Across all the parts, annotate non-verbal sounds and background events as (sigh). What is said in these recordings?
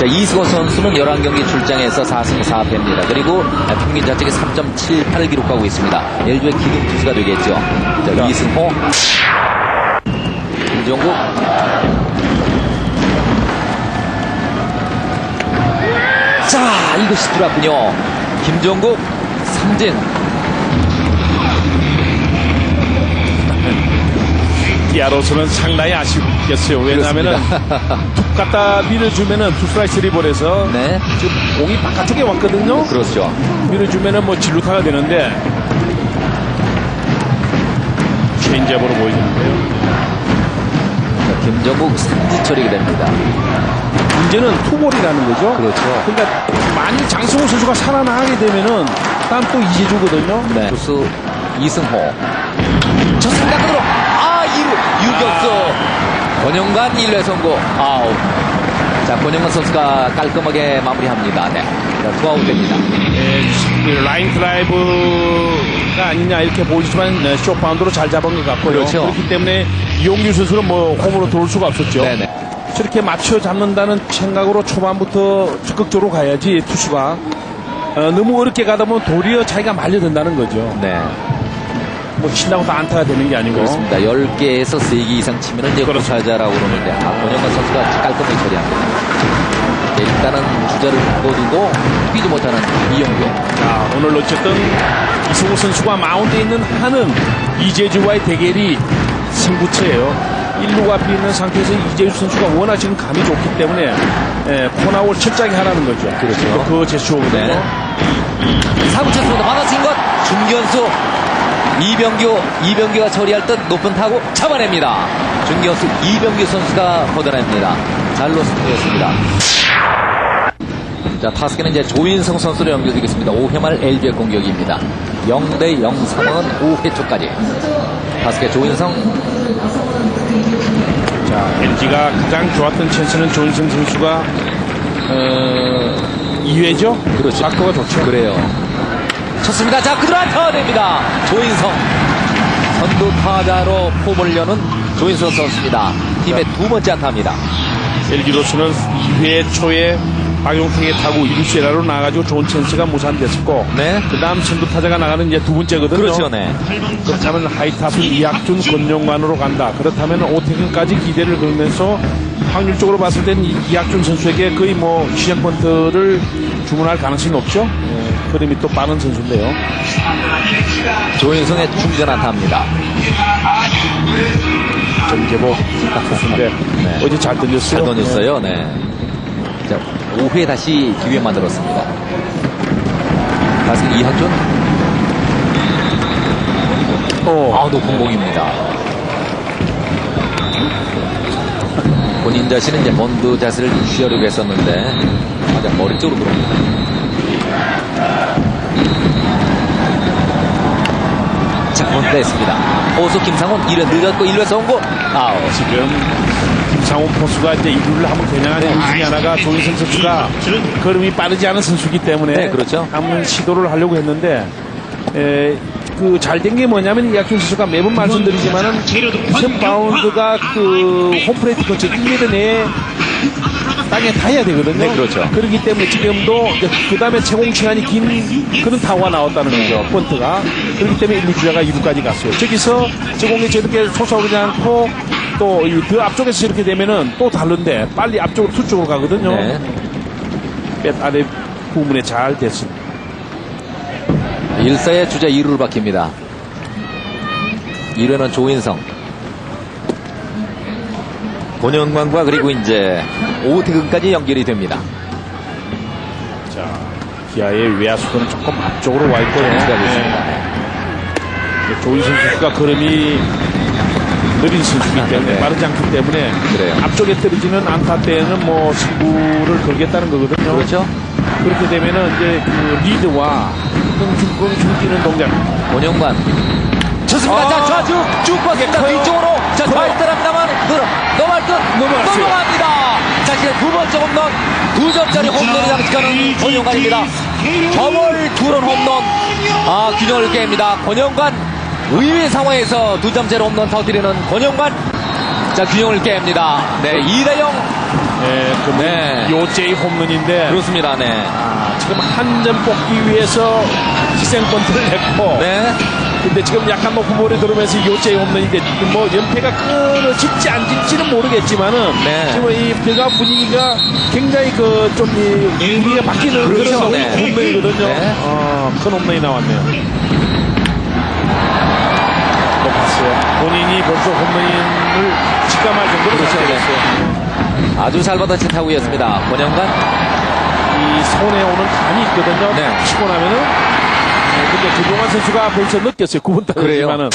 자, 이승호 선수는 11경기 출장에서 4승 4패입니다. 그리고 평균 자책이 3.78을 기록하고 있습니다. LG의 기둥 투수가 되겠죠. 자, 이승호. 김종국. 자, 이것이 들어왔군요. 김종국, 삼진. 기아로서는 상당히 아쉽겠어요. 왜냐하면은 툭 갖다 밀어주면은 투 스트라이크 리볼에서 네. 지금 공이 바깥쪽에 왔거든요. 그렇죠. 밀어주면은 뭐 진루타가 되는데 체인지업으로 보여주는데요. 자, 김종국 삼진 처리가 됩니다. 문제는 투볼이라는 거죠. 그렇죠. 그러니까 만일 장승호 선수가 살아나게 되면은 다음 또 이재주거든요. 네. 투수 이승호. 저 생각으로 아 2루 유격수 권영관 1회 성공 아웃. 자 권영관 선수가 깔끔하게 마무리합니다. 네. 자, 투아웃 됩니다. 예, 그 라인 드라이브가 아니냐 이렇게 보이지만 네, 쇼파운드로 잘 잡은 것 같고요. 그렇죠. 그렇기 때문에 이용규 선수는 뭐 홈으로 들어올 수가 없었죠. 네네. 저렇게 맞춰 잡는다는 생각으로 초반부터 적극적으로 가야지 투수가 어, 너무 어렵게 가다 보면 도리어 자기가 말려든다는 거죠. 네. 뭐 신나고 다 안타가 되는 게 아니고. 그렇습니다. 10개에서 3개 이상 치면은 이제 그렇죠. 고사자라고 그러는데 아, 권영관 선수가 깔끔하게 처리합니다. 네, 일단은 주자를 바꿔두고 뛰지 못하는 이용규. 자, 오늘 어쨌든 이승우 선수가 마운드에 있는 한은 이재주와의 대결이 승부처예요. 1루가 앞에 있는 상태에서 이재주 선수가 워낙 지금 감이 좋기 때문에 예, 코나올 철저하게 하라는 거죠. 그렇죠. 그 제스처거든요. 네. 사구쳤습니다. 받아친 것 중견수 이병규 이병규가 처리할 듯 높은 타구 잡아냅니다. 중견수 이병규 선수가 걷어냅니다. 잘로 승리했습니다. 자 타석에는 이제 조인성 선수로 연결되겠습니다. 5회 말 LG의 공격입니다. 0대 0 상황은 5회 초까지. 타석에 조인성 자, LG가 가장 좋았던 찬스는 조인성 선수가 어, 2회죠? 그렇죠. 각도가 좋죠. 그래요. 쳤습니다. 자, 그대로 안타가 됩니다. 조인성. 선두 타자로 폼을 여는 조인성 선수입니다. 팀의 두 번째 안타입니다. LG로서는 2회 초에 박용택의 타구 1루수 에라로 나가지고 좋은 찬스가 무산됐었고 네. 그 다음 선두 타자가 나가는 이제 두 번째거든요. 그렇죠, 네. 그렇다면 하이탑은 이학준, 권용관으로 간다. 그렇다면 오태근까지 기대를 걸면서 확률적으로 봤을 때는 이- 이학준 선수에게 거의 뭐 시작 번트를 주문할 가능성이 높죠. 예, 흐름이 또 빠른 선수인데요. 조인성의 충전 안타입니다. 정재복 선수인데 네. 어제 잘 던졌어요. 잘 던졌어요, 네. 자, 5회 다시 기회 만들었습니다. 다시 이학준. 어, 아, 높은 공입니다. 본인 자신은 이제 번드 자세를 취하려고 했었는데, 맞아, 머리 쪽으로 들어옵니다. 했습니다. 호수 김상훈 1회 늦었고 1회 성공. 아웃. 지금 김상훈 포수가 이제 이루를 하면 겨냥하는 이유 중에 하나가 조인성 선수가 걸음이 빠르지 않은 선수이기 때문에 네, 그렇죠. 한번 시도를 하려고 했는데 그잘 된 게 뭐냐면 이학준 선수가 매번 말씀드리지만은 우선 바운드가 그 홈플레이트 근처 1m 내에 땅에 닿아야 되거든요. 네, 그렇죠. 그렇기 때문에 지금도 그 다음에 채공 시간이 긴 그런 타구가 나왔다는 거죠. 번트가. 그렇기 때문에 1루 주자가 2루까지 갔어요. 저기서 제공이 저렇게 솟아오르지 않고 또더 앞쪽에서 저렇게 되면은 또 다른데 빨리 앞쪽으로 투 쪽으로 가거든요. 네. 뱃 아래 부분에 잘 됐습니다. 1사의 주자 2루를 바뀝니다. 1회는 조인성. 본영관과 그리고 이제 오태근까지 연결이 됩니다. 자, 기아의 외야수들은 조금 앞쪽으로 와 있고요. 기다리고 있습니다. 네. 조인선 선수가 걸음이 느린 선수이기 때문에 네. 빠르지 않기 때문에 그래요. 앞쪽에 떨어지는 안타 때는 뭐 승부를 걸겠다는 거거든요. 그렇죠? 그렇게 되면은 이제 그 리드와 끙충끙충 뛰는 동작. 본영관. 좋습니다. 아. 자, 좌측 쭉 뻗습니다. 커요. 뒤쪽으로. 자, 커요. 발사랍니다만 늘어. 넘어갈 듯. 넘어갑니다. 자신의 두 번째 홈런. 두 점짜리 홈런을 장식하는 권영관입니다. 점을 두런 홈런. 아, 균형을 깹니다. 권영관. 의외 상황에서 두 점짜리 홈런 터뜨리는 권영관. 자, 균형을 깹니다. 네, 2대0. 예, 그 네. 요제이 홈런인데 그렇습니다. 네. 아, 지금 한 점 뽑기 위해서 희생 번트를 (laughs) 냈고 네. 근데 지금 약간 높은 볼이 들어오면서 요제이 홈런인데 뭐 연패가 끊어질지 안 질지는 모르겠지만은 네. 지금 이 배가 분위기가 굉장히 그좀 분위기가 바뀌는 그렇죠. 그런 네. 홈런이거든요. 네. 어, 큰 홈런이 나왔네요. 높았어요. 본인이 벌써 홈런을 직감할 정도로 그렇죠. 잘 네. 아주 잘 받아친 타구였습니다. 권영관. 이 손에 오는 감이 있거든요. 네. 딱 치고 나면은. 네, 근데 조종환 선수가 벌써 느꼈어요. 9분 그래요? 따지만은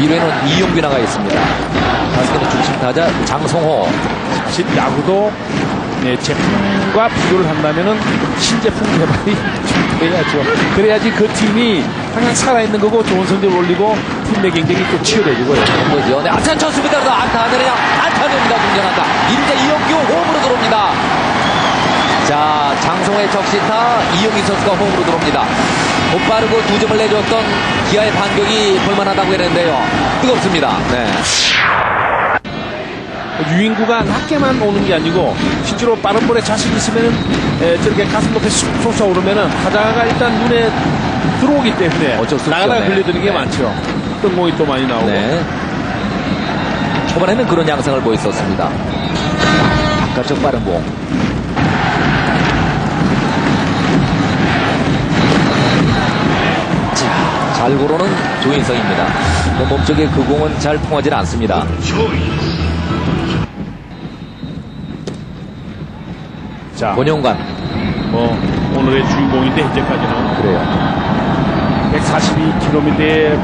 2회는 이용규 나가 있습니다. 다스크는 중심 타자 장성호. 사실 야구도 네, 제품과 비교를 한다면은 신제품 개발이 (laughs) 좀 돼야죠. 그래야지 그 팀이 항상 살아있는 거고 좋은 성적을 올리고 팀내 경쟁이 또 치열해지고요. 뭐죠? 네, 안타 쳤습니다. 안타 하느냐? 안타됩니다. 중전한타. 이제 이용규 홈으로 들어옵니다. 자, 장성호의 적시타 이용규 선수가 홈으로 들어옵니다. 곧바르고 두 점을 내줬던 기아의 반격이 볼만하다고 했는데요. 뜨겁습니다. 네. 유인구가 낮게만 오는 게 아니고 실제로 빠른 볼에 자신 있으면 저렇게 가슴 높이 쑥 솟아오르면은 타자가 일단 눈에 들어오기 때문에 어쩔 수 없죠. 나가다가 네. 걸려드는 게 네. 많죠. 뜬 공이 또 많이 나오고 네. 초반에는 그런 양상을 보였었습니다. 바깥쪽 빠른 공. 자, 잘 고르는 조인성입니다. 그 몸쪽에 그 공은 잘 통하지 않습니다. 자, 권영관. 뭐 오늘의 주인공인데 현재까지는 그래요. 142km의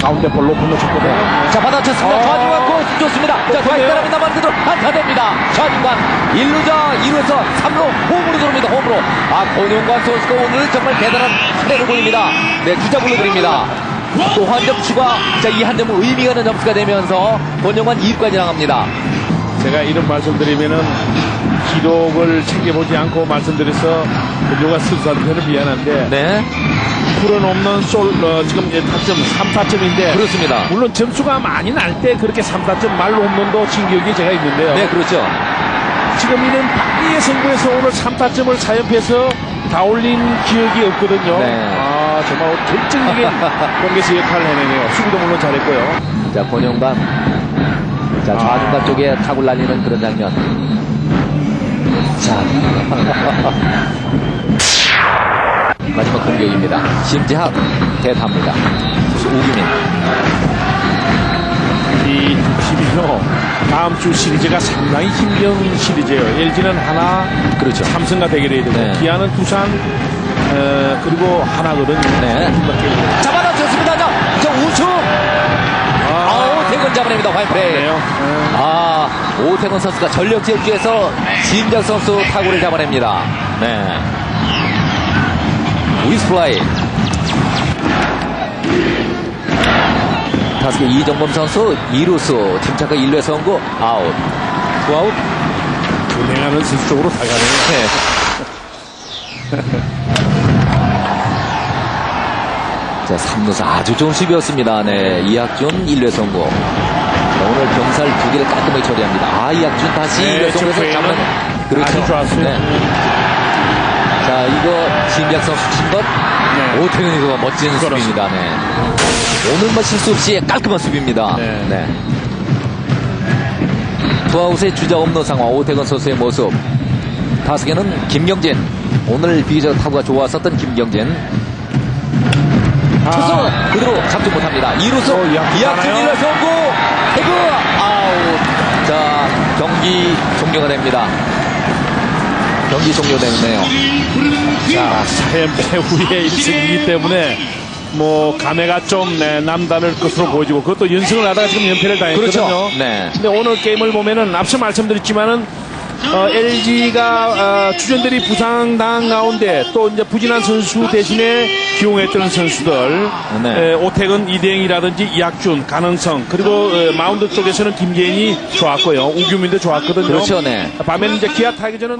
가운데 볼로 불러쳤거든요. 자, 받아쳤습니다. 어. 좌중간 코스 좋습니다. 자, 좋네요. 사람입니다만 그대로 안타됩니다. 좌중간 1루자 2루에서 3루 홈으로 들어옵니다. 홈으로. 아, 권용관 선수가 오늘 정말 대단한 플레이를 보입니다. 네, 주자 불러드립니다. 또 한 점 추가. 자, 이 한 점은 의미가 있는 점수가 되면서 권용관 2루까지 나갑니다. 제가 이런 말씀드리면은 기록을 챙겨보지 않고 말씀드려서 누가 순수한테는 미안한데 네, 풀은 없는 솔 어, 지금 이제 타점 3타점인데 그렇습니다. 물론 점수가 많이 날 때 그렇게 3타점 말로 홈런도 친 기억이 제가 있는데요. 네, 그렇죠. 지금 이는 박리의 승부에서 오늘 3타점을 사연패해서 다 올린 기억이 없거든요. 네. 아 정말 결정적인 경기에서 (laughs) 역할을 해내네요. 수비도 물론 잘했고요. 자, 권용관. 자, 좌중간 쪽에 타고 날리는 그런 장면. 자. (laughs) 마지막 공격입니다. 심지학 대타입니다. 우기민. 다음 주 시리즈가 상당히 힘겨운 시리즈예요. LG는 하나, 그렇죠. 삼성과 대결해야 되고 네. 기아는 두산, 어, 그리고 하나거든요. 네. 잡아놨습니다. 자, 저 우측. 아, 오태근 잡아냅니다. 화이트레이. 네요. 아, 오태근 선수가 전력 제주에서 진작 선수 타구를 잡아냅니다. 네. 위스플라이. 타석에 이정범 선수 2루수 팀차가 1루에 선고 아웃. 투아웃. 운행하는 선수 쪽으로 다 가네요. (laughs) 자, 3루수 아주 좋은 수비였습니다. 네, 이학준 1루에 선고. 자, 오늘 병살 두 개를 깔끔하게 처리합니다. 아, 이학준 다시 네, 1루에 선고해서 지금 잡는. 아주 좋았어요. 네. 자, 이거 진작 선수 친 것. 네. 오태근 이거 멋진 그렇습니다. 수비입니다. 네. 오늘 뭐 실수 없이 깔끔한 수비입니다. 네. 투아웃의 주자 없는 상황 오태근 선수의 모습. 타석에는 김경진. 오늘 비교적 타구가 좋았었던 김경진. 투수 아, 그대로 잡지 못합니다. 2루수 어, 이학준 이학준 하나요? 1루 성공 태그 아웃. 자 경기 종료가 됩니다. 경기 종료되네요. 자, 사연패 후에 1승이기 때문에 뭐 감회가 좀 네, 남다를 것으로 보여지고 그것도 연승을 하다가 지금 연패를 당했거든요. 그렇죠. 네. 근데 오늘 게임을 보면은 앞서 말씀드렸지만은 LG가 주전들이 부상당한 가운데 또 이제 부진한 선수 대신에 기용했던 선수들 네. 에, 오택은 이대행이라든지 이학준, 가능성 그리고 에, 마운드 쪽에서는 김재인이 좋았고요. 우규민도 좋았거든요. 그렇죠, 네. 반면에 이제 기아 타이거즈는